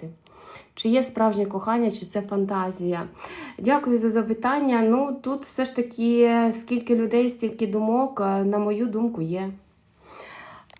думати. Чи є справжнє кохання, чи це фантазія? Дякую за запитання. Ну, тут все ж таки, скільки людей, стільки думок, Е, на мою думку, є.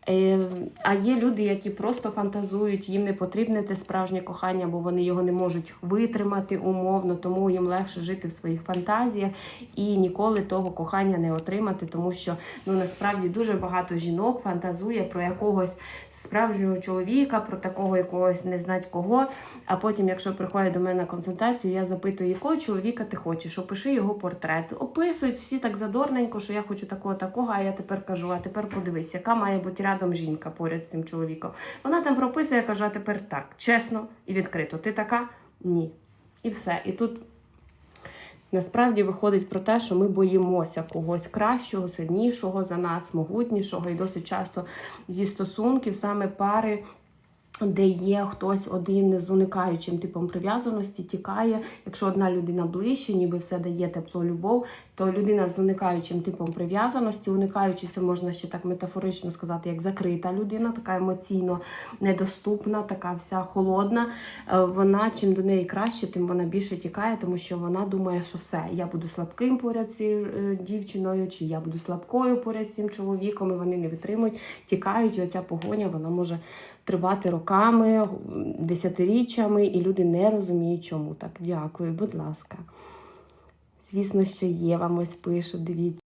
Е, А є люди, які просто фантазують, їм не потрібне те справжнє кохання, бо вони його не можуть витримати умовно, тому їм легше жити в своїх фантазіях і ніколи того кохання не отримати, тому що ну насправді дуже багато жінок фантазує про якогось справжнього чоловіка, про такого якогось не знать кого. А потім, якщо приходять до мене на консультацію, я запитую, якого чоловіка ти хочеш, опиши його портрет. Описують всі так задорненько, що я хочу такого, такого. А я тепер кажу: а тепер подивись, яка має бути рядом жінка поряд з цим чоловіком. Вона там прописує, я кажу, а тепер так, чесно і відкрито. Ти така? Ні. І все. І тут Насправді виходить про те, що ми боїмося когось кращого, сильнішого за нас, могутнішого, і досить часто зі стосунків саме пари. Де є хтось один з уникаючим типом прив'язаності, тікає. Якщо одна людина ближче, ніби все дає тепло, любов, то людина з уникаючим типом прив'язаності, уникаючи це можна ще так метафорично сказати, як закрита людина, така емоційно недоступна, така вся холодна. е, Вона чим до неї краще, тим вона більше тікає, тому що вона думає, що все, я буду слабким поряд з е, дівчиною, чи я буду слабкою поряд з цим чоловіком, і вони не витримують, тікають. І оця погоня вона може тривати роками, десятиріччями, і люди не розуміють, чому так. Дякую, будь ласка. Звісно, що є, вам ось пишуть, дивіться.